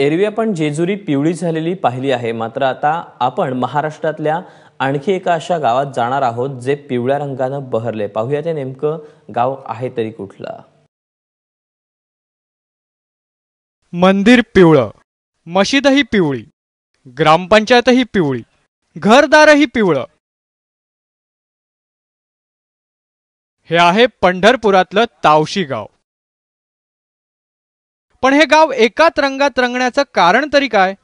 एरवी आपण जेजुरी पिवळी झालेली पाहिली आहे. मात्र आता आपण महाराष्ट्रातल्या आणखी एका अशा गावात जाणार आहोत जे पिवळ्या रंगानं बहरले. पाहूया ते नेमकं गाव आहे तरी कुठलं. मंदिर पिवळं मशीदही पिवळी ग्रामपंचायतही पिवळी घरदारही पिवळं. हे आहे पंढरपुरातलं तावशी गाव. पण हे गाव एकाच रंगात रंगण्याचं कारण तरी काय?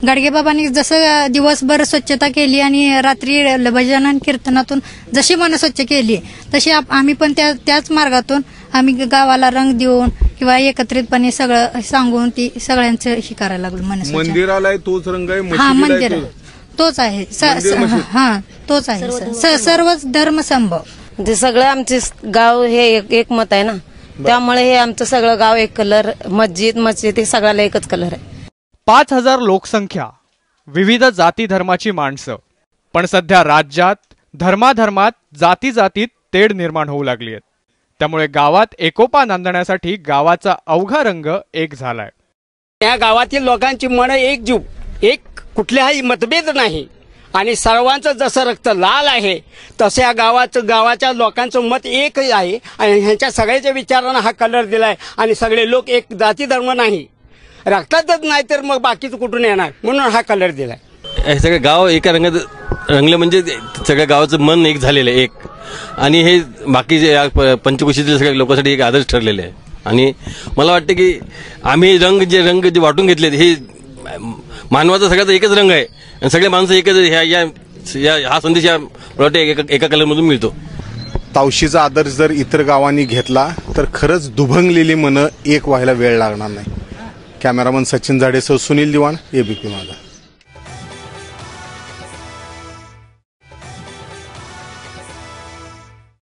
गाडगेबाबांनी जसं दिवसभर स्वच्छता केली आणि रात्री भजन आणि कीर्तनातून जशी मन स्वच्छ केली तशी आम्ही पण त्या त्याच मार्गातून आम्ही गावाला रंग देऊन किंवा एकत्रितपणे सगळं सांगून ती सगळ्यांचं हे करायला लागलो मन स्वच्छ. मंदिराला तोच रंग आहे हा मंदिर. तोच. आहे. हा तोच आहे. सर्वच धर्म संभव ते सगळं आमचे गाव हे एक एक मत आहे ना. त्यामुळे हे आमचं सगळं गाव एक कलर मस्जिद मस्जिद हे सगळ्याला एकच कलर आहे. पाच हजार लोकसंख्या विविध जाती धर्माची माणसं. पण सध्या राज्यात धर्माधर्मात जाती जातीत तेढ निर्माण होऊ लागली आहेत. त्यामुळे गावात एकोपा नांदण्यासाठी गावाचा अवघा रंग एक झालाय. या गावातील लोकांची मन एकजीव एक कुठल्याही मतभेद नाही. आणि सर्वांचं जसं रक्त लाल आहे तसं या गावाचं गावाच्या लोकांचं मत एकही आहे. आणि ह्यांच्या सगळ्याच्या विचारांना हा कलर दिला आहे आणि सगळे लोक एक जाती धर्म नाही. रक्तातच नाही तर मग बाकीचं कुठून येणार? म्हणून हा कलर दिलाय. हे सगळे गाव एका रंगात रंगलं म्हणजे सगळ्या गावाचं मन एक झालेलं आहे एक. आणि हे बाकीचे प- पंचकोशीतील सगळ्या लोकांसाठी एक आदर्श ठरलेले आहे. आणि मला वाटतं की आम्ही रंग जे रंग जे वाटून घेतले हे मानवाचा सगळ्याचा एकच रंग आहे. आणि सगळे माणसं एकच ह्या या या- हा संदेश या मला वाटतं एका एका कलरमधून मिळतो. तावशीचा आदर्श जर इतर गावांनी घेतला तर खरंच दुभंगलेली मनं एक व्हायला वेळ लागणार नाही. कॅमेरामन सचिन जाडेसह सुनील दिवाण एबीपी माझा.